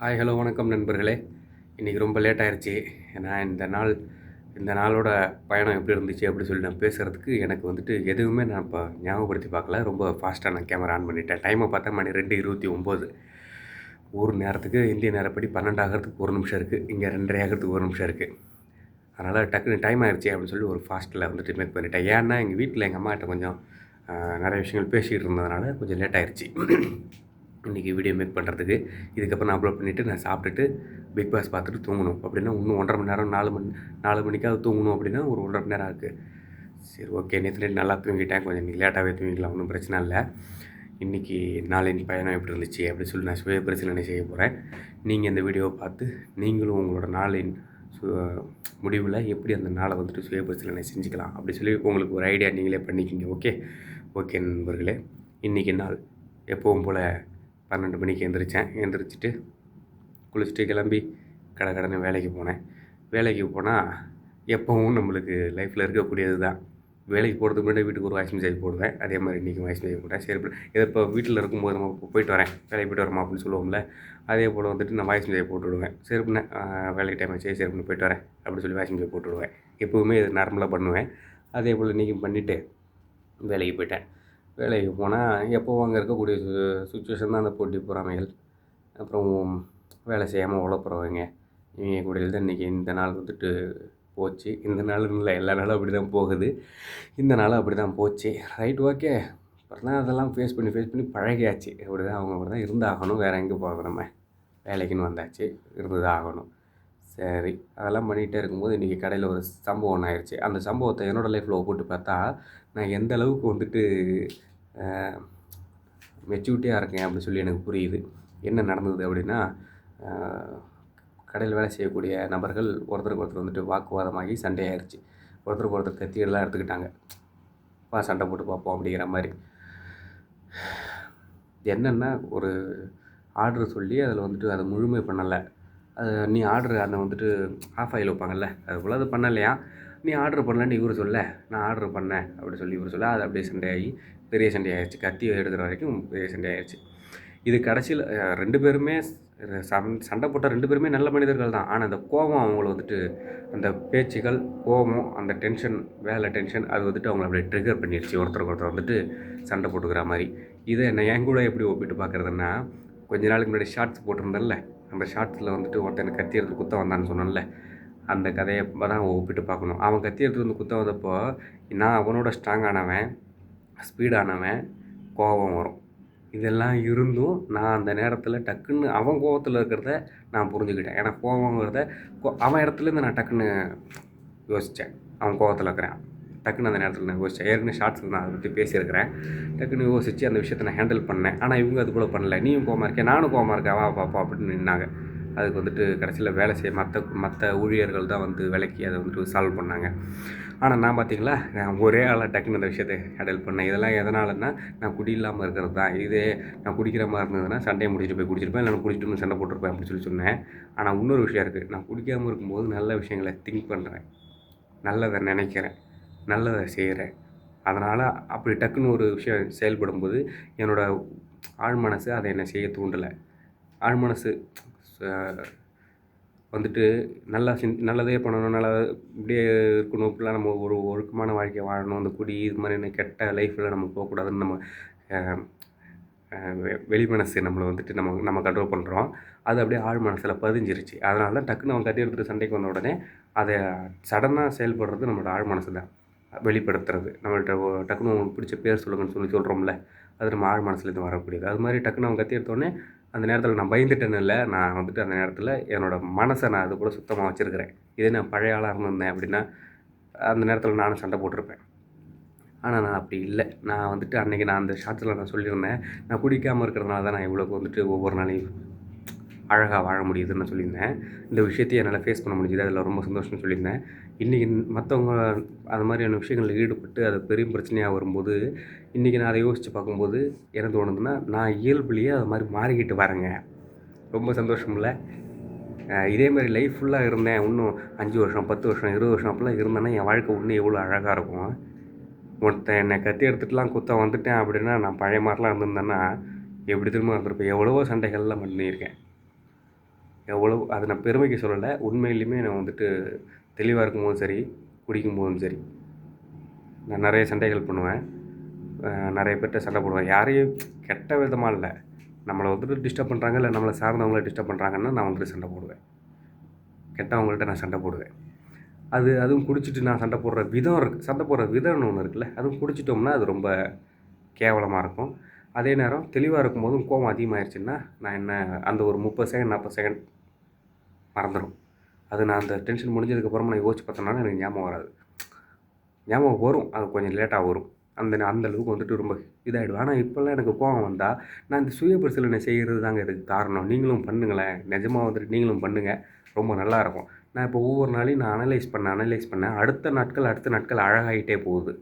Hi hello வணக்கம் நண்பர்களே. இன்றைக்கி ரொம்ப லேட் ஆயிடுச்சு ஏன்னா இந்த நாள் இந்த நாளோட பயணம் எப்படி இருந்துச்சு அப்படி சொல்லி நான் பேசுகிறதுக்கு எனக்கு வந்துட்டு எதுவுமே நான் இப்போ ஞாபகப்படுத்தி பார்க்கல. ரொம்ப ஃபாஸ்ட்டாக நான் கேமரா ஆன் பண்ணிட்டேன். டைமை பார்த்தா மணி ரெண்டு இருபத்தி ஒம்பது. ஒரு நேரத்துக்கு இந்திய நேரப்படி பன்னெண்டு ஆகிறதுக்கு ஒரு நிமிஷம் இருக்குது இங்கே ரெண்டரை ஆகிறதுக்கு ஒரு நிமிஷம் இருக்குது அதனால் டக்குன்னு டைம் ஆயிடுச்சு அப்படின்னு சொல்லி ஒரு ஃபாஸ்ட்டில் வந்துட்டு மேக் பண்ணிட்டேன். ஏன்னா எங்கள் வீட்டில் எங்கள் அம்மாகிட்ட கொஞ்சம் நிறைய விஷயங்கள் பேசிகிட்டு இருந்ததுனால கொஞ்சம் லேட் ஆயிடுச்சு இன்றைக்கி வீடியோ மேக் பண்ணுறதுக்கு இதுக்கப்புறம் நான் அப்லோட் பண்ணிவிட்டு நான் சாப்பிட்டுட்டு பிக் பாஸ் பார்த்துட்டு தூங்கணும். அப்படின்னா இன்னும் ஒன்றரை மணி நேரம் நாலு மணி நாலு மணிக்காவது தூங்கணும் அப்படின்னா ஒரு ஒன்றரை மணி நேரம் இருக்குது சரி ஓகே நேற்று நைட் நல்லா தூங்கிட்டேன். கொஞ்சம் இன்றைக்கி லேட்டாகவே தூங்கிக்கலாம். ஒன்றும் பிரச்சனை இல்லை. இன்றைக்கி நாளின் பயணம் எப்படி இருந்துச்சு அப்படின்னு சொல்லி நான் சுய பரிசீலனை செய்ய போகிறேன் நீங்கள் இந்த வீடியோவை பார்த்து நீங்களும் உங்களோட நாளின் சு முடிவில் எப்படி அந்த நாளை வந்துட்டு சுய பரிசீலனை செஞ்சுக்கலாம் அப்படி சொல்லி உங்களுக்கு ஒரு ஐடியா நீங்களே பண்ணிக்கிங்க. ஓகே ஓகே நண்பர்களே. இன்றைக்கி நாள் எப்பவும் போல் பன்னெண்டு மணிக்கு எழுந்திரிச்சேன் எந்திரிச்சிட்டு குளிச்சுட்டு கிளம்பி கடை கடனை வேலைக்கு போனேன். வேலைக்கு போனால் எப்போவும் நம்மளுக்கு லைஃப்பில் இருக்கக்கூடியது தான். வேலைக்கு போகிறதுக்கு முன்னாடி வீட்டுக்கு ஒரு வாய்ஸ் மெசேஜ் போடுவேன். அதே மாதிரி இன்றைக்கி வாய்ஸ் மெசேஜ் போட்டேன். சரி இதை இப்போ வீட்டில் இருக்கும்போது நம்ம இப்போ போயிட்டு வரேன். வேலைக்கு போயிட்டு வரமா அப்படின்னு சொல்லுவோம்ல. அதே போல் வந்துட்டு நான் வாய்ஸ் மெசேஜ் போட்டு விடுவேன். சரி வேலைக்கு டைம் ஆச்சு. சரி போயிட்டு வரேன். அப்படின்னு சொல்லி வாய்ஸ் மெசேஜ் போட்டு விடுவேன். எப்போவுமே இது நார்மலாக பண்ணுவேன். அதே போல் இன்றைக்கி பண்ணிவிட்டு வேலைக்கு போயிட்டேன். வேலைக்கு போனால் எப்போவும் அங்கே இருக்கக்கூடிய சு சுச்சுவேஷன் தான் அந்த போட்டி பொறாமைகள். அப்புறம் வேலை செய்யாமல் உழப்புறவங்க. இவங்க கூடையில் தான் இன்றைக்கி இந்த நாள் வந்துட்டு போச்சு. இந்த நாள் இல்லை எல்லா நாளும் அப்படி தான் போகுது. இந்த நாளும் அப்படி தான் போச்சு. ரைட் ஓகே அப்புறம் தான் அதெல்லாம் ஃபேஸ் பண்ணி ஃபேஸ் பண்ணி பழகியாச்சு. அப்படி தான் அவங்க அப்படி தான் இருந்தாகணும். வேறு எங்கே போக நம்ம? வேலைக்குன்னு வந்தாச்சு. இருந்து தான் ஆகணும். சரி. அதெல்லாம் பண்ணிகிட்டே இருக்கும்போது இன்றைக்கி கடையில் ஒரு சம்பவம் ஒன்று ஆயிடுச்சு அந்த சம்பவத்தை என்னோடய லைஃப்பில் ஒப்பிட்டு பார்த்தா நான் எந்த அளவுக்கு வந்துட்டு மெச்சூரிட்டியாக இருக்கேன் அப்படின்னு சொல்லி எனக்கு புரியுது. என்ன நடந்தது அப்படின்னா கடையில் வேலை செய்யக்கூடிய நபர்கள் ஒருத்தருக்கு ஒருத்தர் வந்துட்டு வாக்குவாதமாகி சண்டை ஆயிடுச்சு ஒருத்தருக்கு ஒருத்தர் கத்தியெல்லாம் எடுத்துக்கிட்டாங்க. வா சண்டை போட்டு பார்ப்போம் அப்படிங்கிற மாதிரி. என்னென்னா ஒரு ஆர்டர் சொல்லி அதில் வந்துட்டு அதை முழுமை பண்ணலை. நீ ஆர்டர் அந்த வந்துட்டு ஆஃப் ஆயில் வைப்பாங்கல்ல அது போல் அது பண்ணலையா? நீ ஆர்டர் பண்ணலன்னு இவர் சொல்ல நான் ஆர்டர் பண்ணேன் அப்படி சொல்லி இவர் சொல்ல அது அப்படியே சண்டையாகி பெரிய சண்டை ஆயிடுச்சு கத்தி எடுக்கிற வரைக்கும் பெரிய சண்டை ஆயிடுச்சு இது கடைசியில் ரெண்டு பேருமே சண்டை போட்ட ரெண்டு பேருமே நல்ல மனிதர்கள் தான். ஆனால் அந்த கோபம் அவங்கள வந்துட்டு அந்த பேச்சுகள் கோபம் அந்த டென்ஷன் வேலை டென்ஷன் அது வந்துட்டு அவங்கள அப்படியே ட்ரிகர் பண்ணிடுச்சு. ஒருத்தருக்கு ஒருத்தர் வந்துட்டு சண்டை போட்டுக்கிற மாதிரி. இதை என்ன என் கூட எப்படி ஒப்பிட்டு பார்க்குறதுன்னா கொஞ்ச நாளுக்கு முன்னாடி ஷார்ட்ஸ் போட்டிருந்தேன்ல அந்த ஷார்ட்ஸில் வந்துட்டு ஒருத்தன் கத்தி எடுத்து குத்த வந்தான்னு சொன்னேன்ல அந்த கதையை தான் ஒப்பிட்டு பார்க்கணும். அவன் கத்தி எடுத்து வந்து குத்த வந்தப்போ நான் அவனோட ஸ்ட்ராங்கானவன் ஸ்பீடானவன் கோபம் வரும். இதெல்லாம் இருந்தும் நான் அந்த நேரத்தில் டக்குன்னு அவன் கோபத்தில் இருக்கிறத நான் புரிஞ்சுக்கிட்டேன். ஏன்னா கோபங்கிறத கோ அவன் இடத்துலேருந்து நான் டக்குன்னு யோசித்தேன் அவன் கோபத்தில் இருக்கிறான். டக்குன்னு அந்த நேரத்தில் நான் யோசிச்சேன். ஏற்கனவே ஷார்ட்ஸில் நான் அதை பற்றி பேசியிருக்கிறேன். டக்குன்னு யோசித்து அந்த விஷயத்தை நான் ஹேண்டில் பண்ணேன். ஆனால் இவங்க அது போல் பண்ணல. நீயும் கோமா இருக்கேன் நானும் கோமா இருக்கேன். வா பாப்பா அப்படின்னு நின்னாங்க. அதுக்கு வந்துட்டு கடைசியில் வேலை செய்ய மற்ற மற்ற ஊழியர்கள் தான் வந்து விலைக்கு அதை வந்துட்டு சால்வ் பண்ணாங்க. ஆனால் நான் பார்த்தீங்களா நான் ஒரே ஆளாக டக்குன்னு அந்த விஷயத்தை ஹேண்டில் பண்ணேன். இதெல்லாம் எதனாலன்னா நான் குடி இல்லாமல் இருக்கிறது தான். இதே நான் குடிக்கிற மாதிரி இருந்ததுன்னா சண்டையை முடிச்சுட்டு போய் குடிச்சிருப்பேன். இல்லை நான் குடிச்சிட்டு வந்து சண்டை போட்டிருப்பேன் அப்படின்னு சொல்லி சொன்னேன். ஆனால் இன்னொரு விஷயம் இருக்குது நான் குடிக்காமல் இருக்கும்போது நல்ல விஷயங்களை திங்க் பண்ணுறேன் நல்லதை நினைக்கிறேன். நல்லதை செய்கிறேன். அதனால் அப்படி டக்குன்னு ஒரு விஷயம் செயல்படும்போது என்னோடய ஆழ் மனசு அதை என்னை செய்ய தூண்டலை. ஆழ் மனசு வந்துட்டு நல்லா சிந் நல்லதே பண்ணணும் நல்லா இப்படியே இருக்கணும் இப்படிலாம் நம்ம ஒரு ஒழுக்கமான வாழ்க்கையை வாழணும் அந்த குடி இது மாதிரி கெட்ட லைஃப்பில் நம்ம போகக்கூடாதுன்னு நம்ம வெளிமனசு வெ- நம்மளை வந்துட்டு நம்ம நம்ம கண்ட்ரோல் பண்ணுறோம் அது அப்படியே ஆழ் மனசில் பதிஞ்சிருச்சு. அதனால தான் டக்குன்னு அவன் கத்தி எடுத்துகிட்டு சண்டைக்கு வந்த உடனே அதை சடனாக செயல்படுறது நம்மளோட ஆழ் மனசு தான் வெளிப்படுத்துறது. நம்மள்கிட்ட டக்குன்னு உங்களுக்கு பிடிச்ச பேர் சொல்லுங்கன்னு சொல்லி சொல்கிறோம்ல அது நம்ம ஆழ் மனசுலேருந்து வரக்கூடியது. அது மாதிரி டக்குன்னு அவன் கத்தி எடுத்தோடனே அந்த நேரத்தில் நான் பயந்துட்டேன்னு இல்லை நான் வந்துட்டு அந்த நேரத்தில் என்னோடய மனசை நான் அது கூட சுத்தமாக வச்சுருக்கிறேன். இதே நான் பழைய ஆளாக இருந்திருந்தேன் அப்படின்னா அந்த நேரத்தில் நானும் சண்டை போட்டிருப்பேன். ஆனால் நான் அப்படி இல்லை. நான் வந்துட்டு அன்றைக்கி நான் அந்த ஷார்ட்ஸில் நான் சொல்லியிருந்தேன் நான் குடிக்காமல் இருக்கிறதுனால தான் நான் இவ்வளோக்கு வந்துட்டு ஒவ்வொரு நாளையும் அழகாக வாழ முடியுதுன்னு நான் சொல்லியிருந்தேன். இந்த விஷயத்தையும் என்னால் ஃபேஸ் பண்ண முடிஞ்சுது. அதில் ரொம்ப சந்தோஷம்னு சொல்லியிருந்தேன். இன்றைக்கி மற்றவங்க அது மாதிரியான விஷயங்களில் ஈடுபட்டு அது பெரிய பிரச்சனையாக வரும்போது இன்றைக்கி நான் அதை யோசித்து பார்க்கும்போது என்ன தோணுதுன்னா நான் இயல்புலேயே அது மாதிரி மாறிக்கிட்டு வரேங்க. ரொம்ப சந்தோஷமில்ல இதே மாதிரி லைஃப் ஃபுல்லாக இருந்தேன். இன்னும் அஞ்சு வருஷம் பத்து வருஷம் இருபது வருஷம் அப்படிலாம் இருந்தேன்னா என் வாழ்க்கை இன்னும் எவ்வளோ அழகாக இருக்கும். ஒருத்தன் என்னை கத்தி எடுத்துட்டுலாம் குத்த வந்துட்டேன் அப்படின்னா நான் பழைய மாதிரிலாம் இருந்திருந்தேன்னா எப்படி திரும்ப இருந்திருப்பேன் எவ்வளவோ சண்டைகள்லாம் பண்ணியிருக்கேன். எவ்வளோ அதை நான் பெருமைக்கு சொல்லலை. உண்மையிலுமே நான் வந்துட்டு தெளிவாக இருக்கும்போதும் சரி குடிக்கும்போதும் சரி. நான் நிறைய சண்டைகள் பண்ணுவேன். நிறைய பேர்கிட்ட சண்டை போடுவேன். யாரையும் கெட்ட விதமாக இல்லை. நம்மளை வந்துட்டு டிஸ்டர்ப் பண்ணுறாங்க இல்லை நம்மளை சார்ந்தவங்கள டிஸ்டர்ப் பண்ணுறாங்கன்னா நான் வந்துட்டு சண்டை போடுவேன். கெட்டவங்கள்ட்ட நான் சண்டை போடுவேன். அது அதுவும் குடிச்சிட்டு நான் சண்டை போடுற விதம் இருக்குது சண்டை போடுற விதம்னு ஒன்று இருக்குல்ல. அதுவும் குடிச்சிட்டோம்னா அது ரொம்ப கேவலமாக இருக்கும். அதே நேரம் தெளிவாக இருக்கும்போதும் கோவம் அதிகமாகிடுச்சுன்னா நான் என்ன அந்த ஒரு முப்பது செகண்ட் நாற்பது செகண்ட் மறந்துடும் அது நான் அந்த டென்ஷன் முடிஞ்சதுக்கப்புறமா நான் யோசிச்சு பார்த்தோம்னா எனக்கு ஞாபகம் வராது. ஞாபகம் வரும். அது கொஞ்சம் லேட்டாக வரும். அந்த அந்த அளவுக்கு வந்துட்டு ரொம்ப இதாகிடும் ஆனால் இப்போல்லாம் எனக்கு கோபம் வந்தால் நான் இந்த சுய பரிசீலனை செய்கிறது தாங்க இதுக்கு காரணம். நீங்களும் பண்ணுங்களேன். நிஜமாக வந்துட்டு நீங்களும் பண்ணுங்கள் ரொம்ப நல்லா இருக்கும். நான் இப்போ ஒவ்வொரு நாளையும் நான் அனலைஸ் பண்ண அனலைஸ் பண்ணேன். அடுத்த நாட்கள் அடுத்த நாட்கள் அழகாகிட்டே போகுது.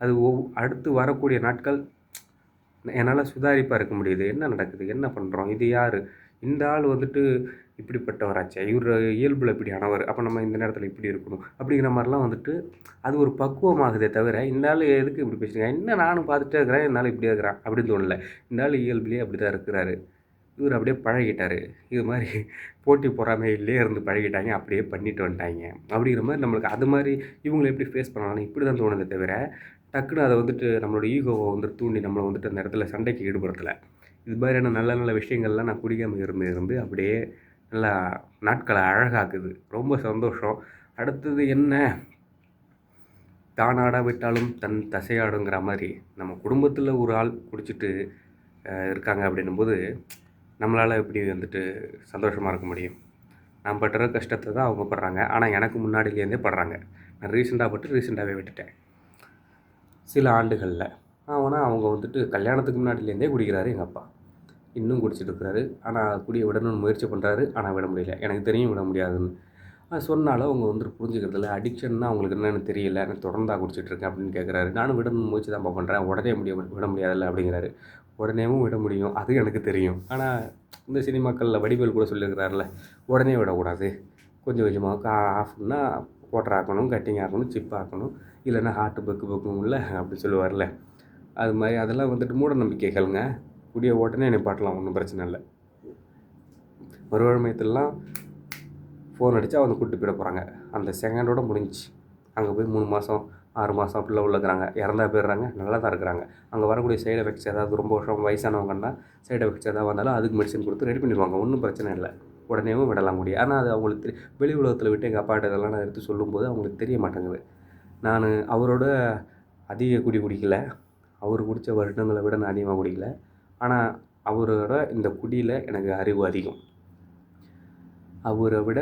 அது ஒவ் அடுத்து வரக்கூடிய நாட்கள் என்னால் சுதாரிப்பாக இருக்க முடியுது. என்ன நடக்குது? என்ன பண்ணுறோம் இது யார்? இந்த ஆள் வந்துட்டு இப்படிப்பட்டவராச்சே இவர் இயல்பில் இப்படி ஆனவர் அப்போ நம்ம இந்த நேரத்தில் இப்படி இருக்கணும் அப்படிங்கிற மாதிரிலாம் வந்துட்டு அது ஒரு பக்குவமாகுதே தவிர இந்த ஆள் எதுக்கு இப்படி பேசுறீங்க என்ன நானும் பார்த்துட்டே இருக்கிறேன் இந்த இப்படியே இருக்கிறேன் இருக்கிறான் அப்படின்னு தோணல. இந்த ஆள் இயல்புலேயே அப்படி தான் இருக்கிறாரு. இவர் அப்படியே பழகிட்டார். இது மாதிரி போட்டி பொறாமையிலே இருந்து பழகிட்டாங்க அப்படியே பண்ணிட்டு வந்துட்டாங்க. அப்படிங்கிற மாதிரி நம்மளுக்கு அது மாதிரி இவங்களை எப்படி ஃபேஸ் பண்ணலாம்னு இப்படி தான் தோணுதே தவிர டக்குன்னு அதை வந்துட்டு நம்மளோட ஈகோவை வந்துட்டு தூண்டி நம்மளை வந்துட்டு அந்த இடத்துல சண்டைக்கு ஈடுபடுத்தலை. இது மாதிரியான நல்ல நல்ல விஷயங்கள்லாம் நான் குடிக்காமல் இருந்து இருந்து அப்படியே நல்லா நாட்களை அழகாக்குது. ரொம்ப சந்தோஷம். அடுத்தது என்ன? தானாடா விட்டாலும் தன் தசையாடுங்கிற மாதிரி நம்ம குடும்பத்தில் ஒரு ஆள் குடிச்சிட்டு இருக்காங்க அப்படின்னும் போது நம்மளால் எப்படி வந்துட்டு சந்தோஷமாக இருக்க முடியும்? நான் படுற கஷ்டத்தை தான் அவங்க படுறாங்க. ஆனால் எனக்கு முன்னாடியிலேருந்தே படுறாங்க. நான் ரீசெண்டாக பட்டு ரீசெண்டாகவே விட்டுட்டேன். சில ஆண்டுகளில். ஆனால் அவங்க வந்துட்டு கல்யாணத்துக்கு முன்னாடியிலேருந்தே குடிக்கிறாரு எங்கள் அப்பா. இன்னும் குடிச்சிட்டு இருக்கிறாரு ஆனால் குடியை விடணும்னு முயற்சி பண்ணுறாரு ஆனால் விட முடியல. எனக்கு தெரியும் விட முடியாதுன்னு. சொன்னாலும் அவங்க வந்துட்டு புரிஞ்சுக்கிறதில்ல. அடிக்ஷன்னா அவங்களுக்கு என்னென்னு தெரியல. நான் தொடர்ந்தா குடிச்சிட்டு இருக்கேன் அப்படின்னு கேட்குறாரு நானும் விடணும்னு முயற்சி தான் பண்ணுறேன் உடனே முடிய விட முடியாதில்ல அப்படிங்கிறாரு. உடனேவும் விட முடியும். அது எனக்கு தெரியும். ஆனால் இந்த சினிமாக்களில் வடிவேல் கூட சொல்லியிருக்கிறாருல உடனே விடக்கூடாது. கொஞ்சம் கொஞ்சமாக ஆஃப்னா கோட்டர் ஆக்கணும் கட்டிங் ஆக்கணும் சிப் ஆக்கணும். இல்லைன்னா ஹார்ட்டு பக்கு பக்கும்ல அப்படி சொல்லுவார்ல அது மாதிரி அதெல்லாம் வந்துட்டு மூட நம்பிக்கைகள்ங்க. கூடிய உடனே நிப்பாட்டலாம் ஒன்றும் பிரச்சனை இல்லை. மறுவழமையத்திலலாம் ஃபோன் அடித்தா அவங்க கூப்பிட்டு போயிட போகிறாங்க அந்த செகண்டோட முடிஞ்சிச்சு. அங்கே போய் மூணு மாதம் ஆறு மாதம் அப்படிலாம் உள்ளக்கிறாங்க இறந்தா போயிடுறாங்க. நல்லா தான் இருக்கிறாங்க. அங்கே வரக்கூடிய சைடு எஃபெக்ட்ஸ் ஏதாவது ரொம்ப வருஷம் வயசானவங்கன்னா சைடு எஃபெக்ட்ஸ் ஏதாவது வந்தாலும் அதுக்கு மெடிசன் கொடுத்து ரெடி பண்ணிடுவாங்க. ஒன்றும் பிரச்சனை இல்லை. உடனேவும் விடலாம் முடியும். ஆனால் அது அவங்களுக்கு தெரி வெளி உலகத்தில் விட்டு எங்கள் அப்பாட்ட இதெல்லாம் நான் எடுத்து சொல்லும்போது அவங்களுக்கு தெரிய மாட்டேங்குது. நான் அவரோட அதிக குடி குடிக்கல. அவர் குடித்த வருடங்களை விட நான் அதிகமாக குடிக்கல. ஆனால் அவரோட இந்த குடியில் எனக்கு அறிவு அதிகம். அவரை விட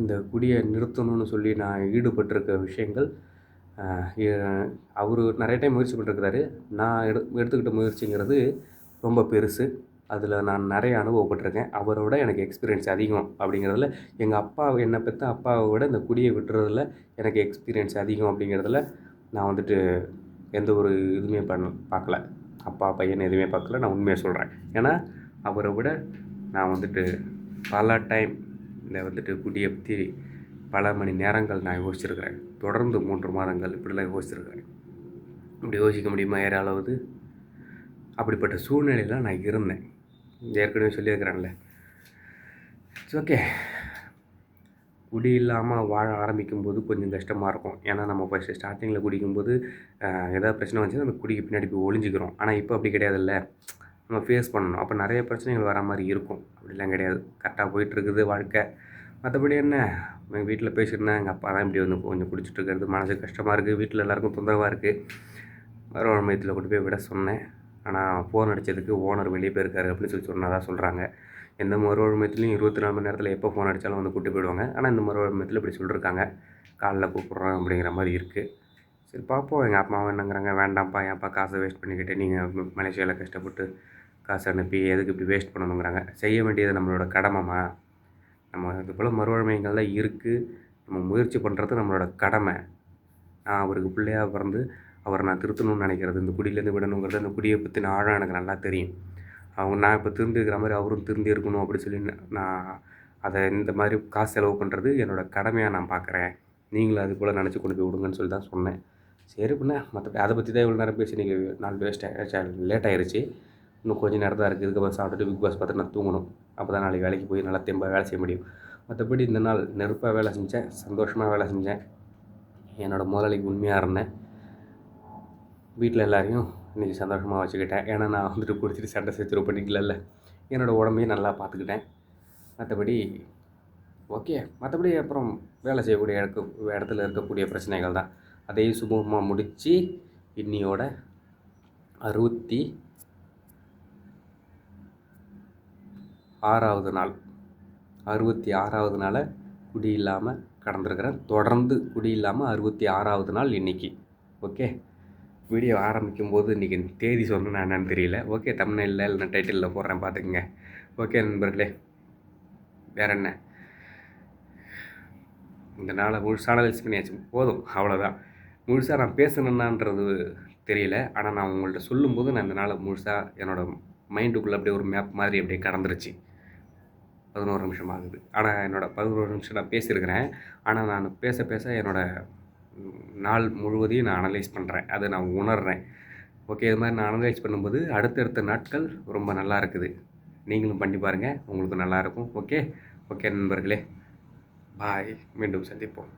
இந்த குடியை நிறுத்தணும்னு சொல்லி நான் ஈடுபட்டிருக்க விஷயங்கள் அவர் நிறைய டைம் முயற்சி பண்ணிருக்கிறாரு. நான் எடு எடுத்துக்கிட்ட முயற்சிங்கிறது ரொம்ப பெருசு. அதில் நான் நிறைய அனுபவப்பட்டிருக்கேன். அவரோட எனக்கு எக்ஸ்பீரியன்ஸ் அதிகம் அப்படிங்கிறதுல எங்கள் அப்பா என்னை பெற்ற அப்பாவை விட இந்த குடியை விட்டுறதுல எனக்கு எக்ஸ்பீரியன்ஸ் அதிகம் அப்படிங்கிறதுல நான் வந்துட்டு எந்த ஒரு இதுவுமே பண்ண பார்க்கல. அப்பா பையன் எதுவுமே பார்க்கல. நான் உண்மையை சொல்கிறேன் ஏன்னா அவரை விட நான் வந்துட்டு பல டைம் இந்த வந்துட்டு குடியை பற்றி பல மணி நேரங்கள் நான் யோசிச்சிருக்கிறேன். தொடர்ந்து மூன்று மாதங்கள் இப்படிலாம் யோசிச்சிருக்கிறேன். இப்படி யோசிக்க முடியுமா? ஏற அளவுது அப்படிப்பட்ட சூழ்நிலையில் நான் இருந்தேன். ஏற்கனவே சொல்லியிருக்கிறேன்ல. இட்ஸ் ஓகே குடி இல்லாமல் வாழ ஆரம்பிக்கும்போது கொஞ்சம் கஷ்டமாக இருக்கும். ஏன்னா நம்ம ஃபஸ்ட்டு ஸ்டார்டிங்கில் குடிக்கும்போது எதாவது ஏதாவது பிரச்சனை வந்துச்சுன்னா அந்த குடிக்கு பின்னாடி போய் ஒளிஞ்சிக்கிறோம். ஆனால் இப்போ அப்படி கிடையாதுல்ல. நம்ம ஃபேஸ் பண்ணணும். அப்போ நிறைய பிரச்சனைகள் வர மாதிரி இருக்கும். அப்படிலாம் கிடையாது. கரெக்டாக போயிட்டுருக்குது வாழ்க்கை. மற்றபடி என்ன? எங்கள் வீட்டில் பேசியிருந்தேன். எங்கள் அப்பா தான் இப்படி வந்து கொஞ்சம் குடிச்சிட்டு இருக்கிறது மனசு கஷ்டமாக இருக்குது வீட்டில் எல்லாருக்கும் தொந்தரவாக இருக்குது மறுவாழ் மையத்தில் கொண்டு போய் விட சொன்னேன். ஆனால் ஃபோன் அடித்ததுக்கு ஓனர் வெளியே போயிருக்காரு அப்படின்னு சொல்லி சொன்னதாக சொல்கிறாங்க எந்த மறுவாழ் மையத்துலையும் இருபத்தி நாலு மணி நேரத்தில் எப்போ ஃபோன் அடித்தாலும் வந்து கூட்டி போயிடுவாங்க. ஆனால் இந்த மறுவாழ் மையத்தில் இப்படி சொல்லியிருக்காங்க காலைல கூப்பிட்றோம் அப்படிங்கிற மாதிரி இருக்குது சரி பார்ப்போம். எங்கள் அம்மாவும் என்னங்கிறாங்க வேண்டாம்ப்பா ஏன்ப்பா காசை வேஸ்ட் பண்ணிக்கிட்டு நீங்கள் மலேசியாவில் கஷ்டப்பட்டு காசு அனுப்பி எதுக்கு இப்படி வேஸ்ட் பண்ணணுங்கிறாங்க. செய்ய வேண்டியது நம்மளோட கடமைமா நம்ம இது போல் மறுவழமைகள்லாம் இருக்குது நம்ம முயற்சி பண்ணுறது நம்மளோட கடமை. நான் அவருக்கு பிள்ளையாக பிறந்து அவரை நான் திருத்தணும்னு நினைக்கிறது. இந்த குடியிலேருந்து விடணுங்கிறது அந்த குடியை பற்றின ஆழம் எனக்கு நல்லா தெரியும். அவங்க நான் இப்போ திருந்திருக்கிற மாதிரி அவரும் திருந்தி இருக்கணும் அப்படி சொல்லி நான் அதை இந்த மாதிரி காசு செலவு பண்ணுறது என்னோடய கடமையாக நான் பார்க்குறேன். நீங்களும் அது போல் நினச்சி கொண்டு போய் விடுங்கன்னு சொல்லி தான் சொன்னேன். சரி பின்ன மற்றபடி அதை பற்றி தான் இவ்வளோ நேரம் பேசி நீங்கள் நாள் வேஸ்ட் லேட் ஆயிருச்சு. இன்னும் கொஞ்சம் நேரம் தான் இருக்குது. இதுக்கப்புறம் சாப்பிட்டுட்டு பிக் பாஸ் பார்த்து நான் தூங்கணும். அப்போ தான் நாளைக்கு வேலைக்கு போய் நல்லா தெம்பாக வேலை செய்ய முடியும். மற்றபடி இந்த நாள் நெருப்பாக வேலை செஞ்சேன். சந்தோஷமாக வேலை செஞ்சேன். என்னோடய முதலாளிக்கு உண்மையாக இருந்தேன். வீட்டில் எல்லாரையும் இன்றைக்கி சந்தோஷமாக வச்சுக்கிட்டேன். ஏன்னா நான் வந்துட்டு குடிச்சிட்டு சண்டை சச்சரவு பண்ணிக்கல என்னோடய உடம்பையும் நல்லா பார்த்துக்கிட்டேன். மற்றபடி ஓகே மற்றபடி அப்புறம் வேலை செய்யக்கூடிய இடக்கு இடத்துல இருக்கக்கூடிய பிரச்சனைகள் தான். அதையும் சுமூகமாக முடித்து இன்னியோட அறுபத்தி ஆறாவது நாள் அறுபத்தி ஆறாவது நாளை குடி இல்லாமல் கடந்திருக்கிறேன். தொடர்ந்து குடி இல்லாமல் அறுபத்தி ஆறாவது நாள் இன்றைக்கி ஓகே வீடியோ ஆரம்பிக்கும் போது இன்றைக்கி தேதி சொன்னேன்னா என்னன்னு தெரியல. ஓகே தமிழ்நில இல்லை டைட்டிலில் போடுறேன் பார்த்துக்குங்க. ஓகே நண்பர்களே வேற என்ன? இந்த நாளை முழுசான அனலைஸ் பண்ணியாச்சு. போதும் அவ்வளோதான் முழுசாக நான் பேசணுன்னான்றது தெரியல. ஆனால் நான் உங்கள்கிட்ட சொல்லும்போது நான் இந்த நாளை முழுசாக என்னோடய மைண்டுக்குள்ளே அப்படியே ஒரு மேப் மாதிரி அப்படியே கடந்துருச்சு. பதினோரு நிமிஷம் ஆகுது ஆனால் என்னோடய பதினோரு நிமிஷம் நான் பேசியிருக்கிறேன். ஆனால் நான் பேச பேச என்னோடய நாள் முழுவதையும் நான் அனலைஸ் பண்ணுறேன் அதை நான் உணர்கிறேன் ஓகே இது மாதிரி நான் அனலைஸ் பண்ணும்போது அடுத்தடுத்த நாட்கள் ரொம்ப நல்லா இருக்குது. நீங்களும் பண்ணி பாருங்கள் உங்களுக்கு நல்லாயிருக்கும் ஓகே ஓகே நண்பர்களே. பாய் மீண்டும் சந்திப்போம்.